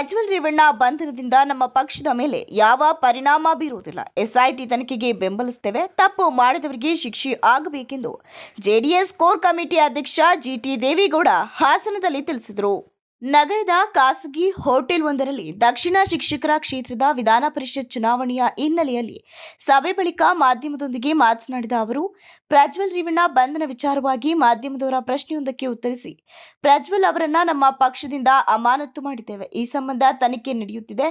ಪ್ರಜ್ವಲ್ ರೇವಣ್ಣ ಬಂಧನದಿಂದ ನಮ್ಮ ಪಕ್ಷದ ಮೇಲೆ ಯಾವ ಪರಿಣಾಮ ಬೀರುವುದಿಲ್ಲ. ಎಸ್ಐಟಿ ತನಿಖೆಗೆ ಬೆಂಬಲಿಸುತ್ತೇವೆ. ತಪ್ಪು ಮಾಡಿದವರಿಗೆ ಶಿಕ್ಷೆ ಆಗಬೇಕೆಂದು ಜೆಡಿಎಸ್ ಕೋರ್ ಕಮಿಟಿ ಅಧ್ಯಕ್ಷ ಜಿಟಿ ದೇವೇಗೌಡ ಹಾಸನದಲ್ಲಿ ತಿಳಿಸಿದರು. ನಗರದ ಖಾಸಗಿ ಹೋಟೆಲ್ ಒಂದರಲ್ಲಿ ದಕ್ಷಿಣ ಶಿಕ್ಷಕರ ಕ್ಷೇತ್ರದ ವಿಧಾನ ಪರಿಷತ್ ಚುನಾವಣೆಯ ಹಿನ್ನೆಲೆಯಲ್ಲಿ ಸಭೆ ಬಳಿಕ ಮಾಧ್ಯಮದೊಂದಿಗೆ ಮಾತನಾಡಿದ ಅವರು ಪ್ರಜ್ವಲ್ ರೇವಣ್ಣ ಬಂಧನ ವಿಚಾರವಾಗಿ ಮಾಧ್ಯಮದವರ ಪ್ರಶ್ನೆಯೊಂದಕ್ಕೆ ಉತ್ತರಿಸಿ, ಪ್ರಜ್ವಲ್ ಅವರನ್ನ ನಮ್ಮ ಪಕ್ಷದಿಂದ ಅಮಾನತು ಮಾಡಿದ್ದೇವೆ. ಈ ಸಂಬಂಧ ತನಿಖೆ ನಡೆಯುತ್ತಿದೆ.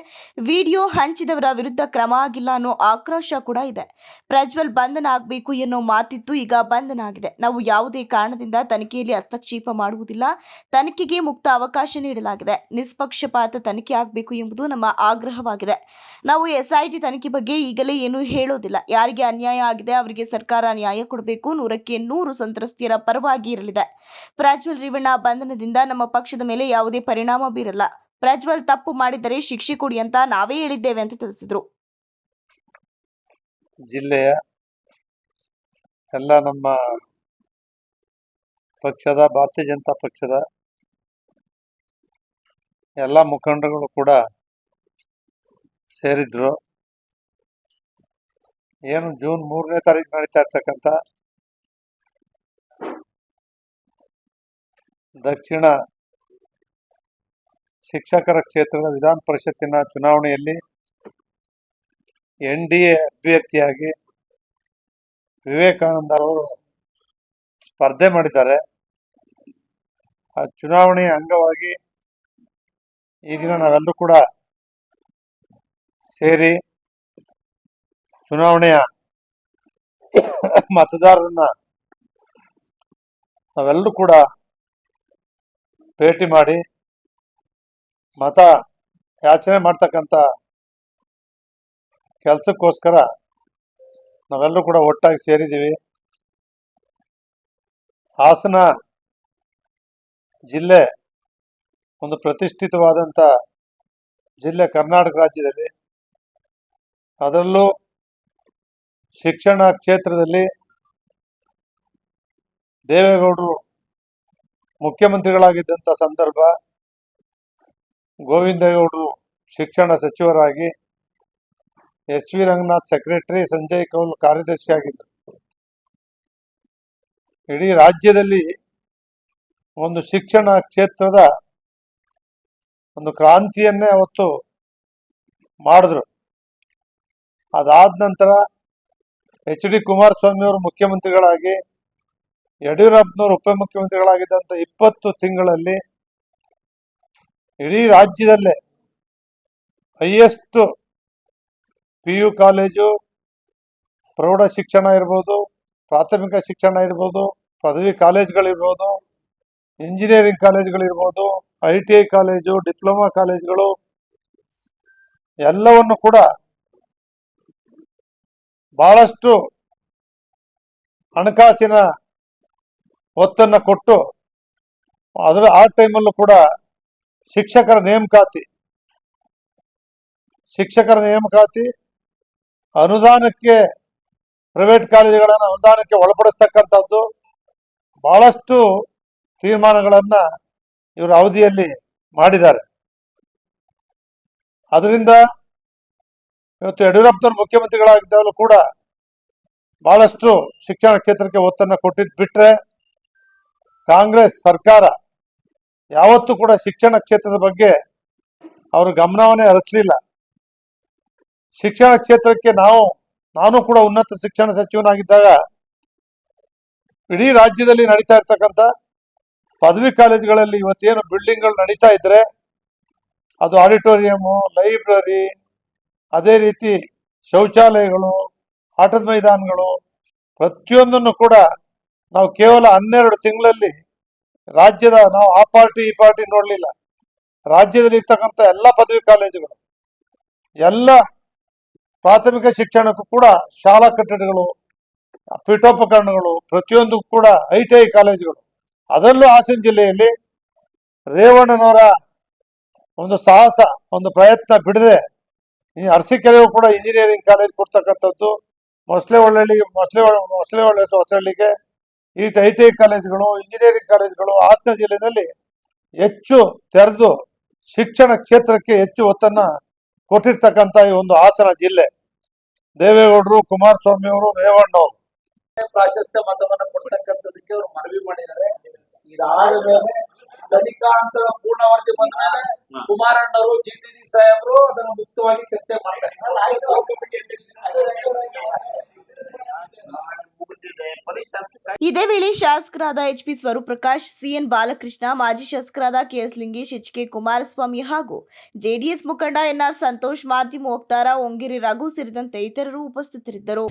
ವಿಡಿಯೋ ಹಂಚಿದವರ ವಿರುದ್ಧ ಕ್ರಮ ಆಗಿಲ್ಲ ಅನ್ನೋ ಆಕ್ರೋಶ ಕೂಡ ಇದೆ. ಪ್ರಜ್ವಲ್ ಬಂಧನ ಆಗಬೇಕು ಎನ್ನೋ ಮಾತಿತ್ತು, ಈಗ ಬಂಧನ ಆಗಿದೆ. ನಾವು ಯಾವುದೇ ಕಾರಣದಿಂದ ತನಿಖೆಯಲ್ಲಿ ಹಸ್ತಕ್ಷೇಪ ಮಾಡುವುದಿಲ್ಲ. ತನಿಖೆಗೆ ಮುಕ್ತ ಅವಕಾಶ ನೀಡಲಾಗಿದೆ. ನಿಷ್ಪಕ್ಷಪಾತ ತನಿಖೆ ಆಗಬೇಕು ಎಂಬುದು ನಮ್ಮ ಆಗ್ರಹವಾಗಿದೆ. ನಾವು ಎಸ್ಐಟಿ ತನಿಖೆ ಬಗ್ಗೆ ಈಗಲೇ ಏನೂ ಹೇಳೋದಿಲ್ಲ. ಯಾರಿಗೆ ಅನ್ಯಾಯ ಆಗಿದೆ, ಅವರಿಗೆ ಸರ್ಕಾರ ನ್ಯಾಯ ಕೊಡಬೇಕು. ನೂರಕ್ಕೆ ನೂರು ಸಂತ್ರಸ್ತಿಯರ ಪರವಾಗಿ ಇರಲಿದೆ. ಪ್ರಜ್ವಲ್ ರೇವಣ್ಣ ಬಂಧನದಿಂದ ನಮ್ಮ ಪಕ್ಷದ ಮೇಲೆ ಯಾವುದೇ ಪರಿಣಾಮ ಬೀರಲ್ಲ. ಪ್ರಜ್ವಲ್ ತಪ್ಪು ಮಾಡಿದರೆ ಶಿಕ್ಷೆ ಕೊಡಿ ಅಂತ ನಾವೇ ಹೇಳಿದ್ದೇವೆ ಅಂತ ತಿಳಿಸಿದ್ರು. ಜಿಲ್ಲೆಯ ಎಲ್ಲ ನಮ್ಮ ಪಕ್ಷದ, ಭಾರತೀಯ ಜನತಾ ಪಕ್ಷದ ಎಲ್ಲ ಮುಖಂಡರುಗಳು ಕೂಡ ಸೇರಿದ್ರು. ಏನು ಜೂನ್ ಮೂರನೇ ತಾರೀಕು ನಡೀತಾ ಇರ್ತಕ್ಕಂಥ ದಕ್ಷಿಣ ಶಿಕ್ಷಕರ ಕ್ಷೇತ್ರದ ವಿಧಾನ ಪರಿಷತ್ತಿನ ಚುನಾವಣೆಯಲ್ಲಿ ಎನ್ ಡಿ ಎ ಅಭ್ಯರ್ಥಿಯಾಗಿ ವಿವೇಕಾನಂದ ಅವರು ಸ್ಪರ್ಧೆ ಮಾಡಿದ್ದಾರೆ. ಆ ಚುನಾವಣೆಯ ಅಂಗವಾಗಿ ಈ ದಿನ ನಾವೆಲ್ಲರೂ ಕೂಡ ಸೇರಿ ಚುನಾವಣೆಯ ಮತದಾರರನ್ನ ನಾವೆಲ್ಲರೂ ಕೂಡ ಭೇಟಿ ಮಾಡಿ ಮತ ಯಾಚನೆ ಮಾಡ್ತಕ್ಕಂಥ ಕೆಲಸಕ್ಕೋಸ್ಕರ ನಾವೆಲ್ಲರೂ ಕೂಡ ಒಟ್ಟಾಗಿ ಸೇರಿದ್ದೀವಿ. ಹಾಸನ ಜಿಲ್ಲೆ ಒಂದು ಪ್ರತಿಷ್ಠಿತವಾದಂಥ ಜಿಲ್ಲೆ ಕರ್ನಾಟಕ ರಾಜ್ಯದಲ್ಲಿ. ಅದರಲ್ಲೂ ಶಿಕ್ಷಣ ಕ್ಷೇತ್ರದಲ್ಲಿ ದೇವೇಗೌಡರು ಮುಖ್ಯಮಂತ್ರಿಗಳಾಗಿದ್ದಂಥ ಸಂದರ್ಭ, ಗೋವಿಂದಗೌಡರು ಶಿಕ್ಷಣ ಸಚಿವರಾಗಿ S V Ranganath secretary, Sanjay Kaul ಕಾರ್ಯದರ್ಶಿಯಾಗಿದ್ದರು. ಇಡೀ ರಾಜ್ಯದಲ್ಲಿ ಒಂದು ಶಿಕ್ಷಣ ಕ್ಷೇತ್ರದ ಒಂದು ಕ್ರಾಂತಿಯನ್ನೇ ಅವತ್ತು ಮಾಡಿದ್ರು. ಅದಾದ ನಂತರ ಎಚ್ ಡಿ ಕುಮಾರಸ್ವಾಮಿ ಅವರು ಮುಖ್ಯಮಂತ್ರಿಗಳಾಗಿ ಯಡಿಯೂರಪ್ಪನವರು ಉಪಮುಖ್ಯಮಂತ್ರಿಗಳಾಗಿದ್ದಂಥ ಇಪ್ಪತ್ತು ತಿಂಗಳಲ್ಲಿ ಇಡೀ ರಾಜ್ಯದಲ್ಲೇ ಹೈಯೆಸ್ಟ್ ಪಿ ಯು ಕಾಲೇಜು, ಪ್ರೌಢ ಶಿಕ್ಷಣ ಇರ್ಬೋದು, ಪ್ರಾಥಮಿಕ ಶಿಕ್ಷಣ ಇರ್ಬೋದು, ಪದವಿ ಕಾಲೇಜ್ಗಳಿರ್ಬೋದು, engineering ಕಾಲೇಜ್ಗಳಿರ್ಬೋದು, I T I college, diploma ಕಾಲೇಜ್ಗಳು, ಎಲ್ಲವನ್ನು ಕೂಡ ಬಹಳಷ್ಟು ಹಣಕಾಸಿನ ಒತ್ತನ್ನ ಕೊಟ್ಟು, ಅದರ, ಆ ಟೈಮಲ್ಲೂ ಕೂಡ ಶಿಕ್ಷಕರ ನೇಮಕಾತಿ ಶಿಕ್ಷಕರ ನೇಮಕಾತಿ, ಅನುದಾನಕ್ಕೆ, ಪ್ರೈವೇಟ್ ಕಾಲೇಜುಗಳನ್ನು ಅನುದಾನಕ್ಕೆ ಒಳಪಡಿಸ್ತಕ್ಕಂಥದ್ದು, ಬಹಳಷ್ಟು ತೀರ್ಮಾನಗಳನ್ನ ಇವರ ಅವಧಿಯಲ್ಲಿ ಮಾಡಿದ್ದಾರೆ. ಅದರಿಂದ ಇವತ್ತು ಯಡಿಯೂರಪ್ಪನವರು ಮುಖ್ಯಮಂತ್ರಿಗಳಾಗಿದ್ದಾಗಲೂ ಕೂಡ ಬಹಳಷ್ಟು ಶಿಕ್ಷಣ ಕ್ಷೇತ್ರಕ್ಕೆ ಒತ್ತನ್ನು ಕೊಟ್ಟಿದ್ದು ಬಿಟ್ರೆ ಕಾಂಗ್ರೆಸ್ ಸರ್ಕಾರ ಯಾವತ್ತೂ ಕೂಡ ಶಿಕ್ಷಣ ಕ್ಷೇತ್ರದ ಬಗ್ಗೆ ಅವರು ಗಮನವನ್ನೇ ಹರಿಸಲಿಲ್ಲ. ಶಿಕ್ಷಣ ಕ್ಷೇತ್ರಕ್ಕೆ ನಾವು, ನಾನು ಕೂಡ ಉನ್ನತ ಶಿಕ್ಷಣ ಸಚಿವನಾಗಿದ್ದಾಗ ಇಡೀ ರಾಜ್ಯದಲ್ಲಿ ನಡೀತಾ ಇರ್ತಕ್ಕಂಥ ಪದವಿ ಕಾಲೇಜುಗಳಲ್ಲಿ ಇವತ್ತೇನು ಬಿಲ್ಡಿಂಗ್ಗಳು ನಡೀತಾ ಇದ್ರೆ ಅದು ಆಡಿಟೋರಿಯಮು, ಲೈಬ್ರರಿ, ಅದೇ ರೀತಿ ಶೌಚಾಲಯಗಳು, ಆಟದ ಮೈದಾನಗಳು ಪ್ರತಿಯೊಂದನ್ನು ಕೂಡ ನಾವು ಕೇವಲ ಹನ್ನೆರಡು ತಿಂಗಳಲ್ಲಿ ರಾಜ್ಯದ ನಾವು ಆ ಪಾರ್ಟಿ ಈ ಪಾರ್ಟಿ ನೋಡಲಿಲ್ಲ. ರಾಜ್ಯದಲ್ಲಿ ಇರ್ತಕ್ಕಂಥ ಎಲ್ಲ ಪದವಿ ಕಾಲೇಜುಗಳು, ಎಲ್ಲ ಪ್ರಾಥಮಿಕ ಶಿಕ್ಷಣಕ್ಕೂ ಕೂಡ ಶಾಲಾ ಕಟ್ಟಡಗಳು, ಪೀಠೋಪಕರಣಗಳು ಪ್ರತಿಯೊಂದು ಕೂಡ ಐ ಟಿ ಐ ಕಾಲೇಜುಗಳು. ಅದರಲ್ಲೂ ಹಾಸನ ಜಿಲ್ಲೆಯಲ್ಲಿ ರೇವಣ್ಣನವರ ಒಂದು ಸಾಹಸ, ಒಂದು ಪ್ರಯತ್ನ ಬಿಡದೆ ಈ ಕೂಡ ಇಂಜಿನಿಯರಿಂಗ್ ಕಾಲೇಜ್ ಕೊಡ್ತಕ್ಕಂಥದ್ದು. ಮೊಸಳೆ ಒಳ್ಳಳ್ಳಿಗೆ ಮೊಸಳೆ ಮೊಸಳೆ ಒಳ್ಳೆ ಹೊಸಳ್ಳಿಗೆ ಈ ಐ ಟಿ ಐ ಕಾಲೇಜುಗಳು ಇಂಜಿನಿಯರಿಂಗ್ ಕಾಲೇಜುಗಳು ಹಾಸನ ಜಿಲ್ಲೆಯಲ್ಲಿ ಹೆಚ್ಚು ತೆರೆದು ಶಿಕ್ಷಣ ಕ್ಷೇತ್ರಕ್ಕೆ ಹೆಚ್ಚು ಒತ್ತನ್ನ ಕೊಟ್ಟಿರ್ತಕ್ಕಂಥ ಈ ಒಂದು ಹಾಸನ ಜಿಲ್ಲೆ. ದೇವೇಗೌಡರು ಕುಮಾರಸ್ವಾಮಿ ಅವರು ರೇವಣ್ಣವರು. ಪ್ರಾಶಸ್ತ್ಯ ಮತವನ್ನು ಕೊಡ್ತಕ್ಕಂಥದಕ್ಕೆ ಅವರು ಮನವಿ ಮಾಡಿದ್ದಾರೆ. ಇದಾದ ಮೇಲೆ ತನಿಖಾ ಅಂತ ಪೂರ್ಣವಾಗಿ ಬಂದ ಮೇಲೆ ಕುಮಾರಣ್ಣವರು ಜಿ ಟಿ ಡಿ ಸಾಹೇಬರು ಅದನ್ನು ಮುಕ್ತವಾಗಿ ಚರ್ಚೆ ಮಾಡ್ತಾರೆ. ಇದೇ ವೇಳೆ ಶಾಸಕರಾದ H P Swaroop Prakash, CN Balakrishna, ಮಾಜಿ ಶಾಸಕರಾದ KS Lingesh H K Kumaraswamy ಹಾಗೂ ಜೆಡಿಎಸ್ ಮುಖಂಡ ಎನ್ಆರ್ ಸಂತೋಷ್ ಮಾಧ್ಯಮ ವಕ್ತಾರ ಒಂಗಿರಿ ರಘು ಸೇರಿದಂತೆ ಇತರರು ಉಪಸ್ಥಿತರಿದ್ದರು.